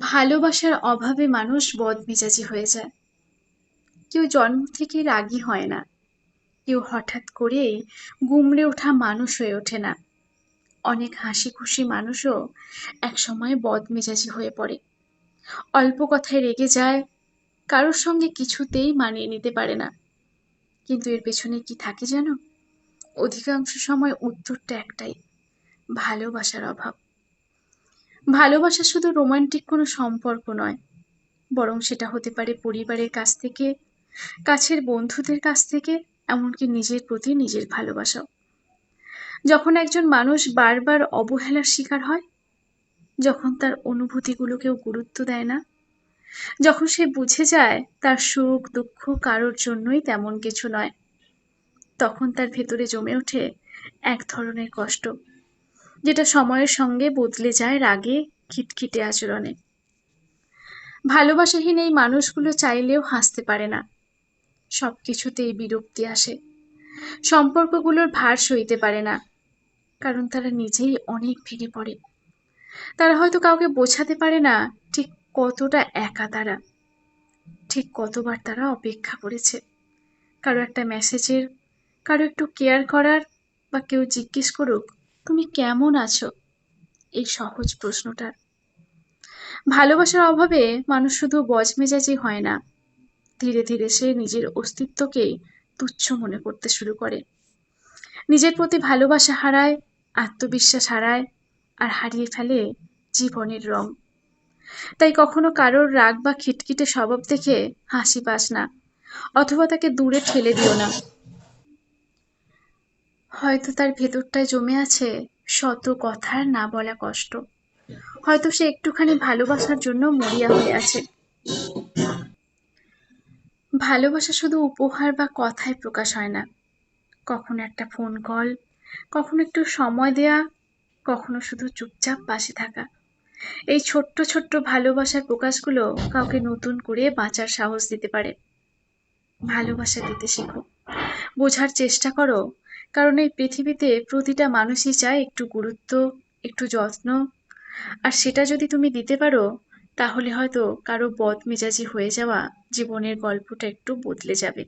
ভালোবাসার অভাবে মানুষ বদমেজাজি হয়ে যায়। কেউ জন্ম থেকে রাগী হয় না। কেউ হঠাৎ করেই গুমড়ে ওঠা মানুষ হয়ে ওঠে না। অনেক হাসি খুশি মানুষও একসময় বদমেজাজি হয়ে পড়ে। অল্প কথায় রেগে যায়, কারোর সঙ্গে কিছুতেই মানিয়ে নিতে পারে না। কিন্তু এর পেছনে কি থাকে জানো? অধিকাংশ সময় উত্তরটা একটাই, ভালোবাসার অভাব। ভালোবাসা শুধু রোমান্টিক কোনো সম্পর্ক নয়, বরং সেটা হতে পারে পরিবারের কাছ থেকে, কাছের বন্ধুদের কাছ থেকে, এমনকি নিজের প্রতি নিজের ভালোবাসাও। যখন একজন মানুষ বারবার অবহেলার শিকার হয়, যখন তার অনুভূতিগুলোকেও গুরুত্ব দেয় না, যখন সে বুঝে যায় তার সুখ দুঃখ কারোর জন্যই তেমন কিছু নয়, তখন তার ভেতরে জমে ওঠে এক ধরনের কষ্ট। যেটা সময়ের সঙ্গে বদলে যায় রাগে, খিটখিটে আচরণে। ভালোবাসাহীন এই মানুষগুলো চাইলেও হাসতে পারে না। সব কিছুতেই বিরক্তি আসে। সম্পর্কগুলোর ভার সইতে পারে না, কারণ তারা নিজেই অনেক ভেঙে পড়ে। তারা হয়তো কাউকে বোঝাতে পারে না ঠিক কতটা একা তারা। ঠিক কতবার তারা অপেক্ষা করেছে। কারও একটা মেসেজের কারও একটু কেয়ার করার বা কেউ জিজ্ঞেস করুক তুমি কেমন আছো? এই সহজ প্রশ্নটার। ভালোবাসার অভাবে মানুষ শুধু বজমেজাজি হয় না, ধীরে ধীরে সে নিজের অস্তিত্বকে তুচ্ছ মনে করতে শুরু করে। নিজের প্রতি ভালোবাসা হারায়, আত্মবিশ্বাস হারায়, আর হারিয়ে ফেলে জীবনের রং। তাই কখনো কারোর রাগ বা খিটখিটে স্বভাব দেখে হাসি পাস না, অথবা তাকে দূরে ঠেলে দিও না। হয়তো তার ভেতরটায় জমে আছে শত কথার না বলা কষ্ট। হয়তো সে একটুখানি ভালোবাসার জন্য মরিয়া হয়ে আছে। ভালোবাসা শুধু উপহার বা কথায় প্রকাশ হয় না। কখনো একটা ফোন কল কখনো একটু সময় দেয়া, কখনো শুধু চুপচাপ পাশে থাকা। এই ছোট্ট ছোট্ট ভালোবাসার প্রকাশগুলো কাউকে নতুন করে বাঁচার সাহস দিতে পারে। ভালোবাসা দিতে শেখো। বোঝার চেষ্টা করো কারণ এই পৃথিবীতে প্রতিটা মানুষই চায় একটু গুরুত্ব, একটু যত্ন। আর সেটা যদি তুমি দিতে পারো, তাহলে হয়তো কারও বদ মেজাজি হয়ে যাওয়া জীবনের গল্পটা একটু বদলে যাবে।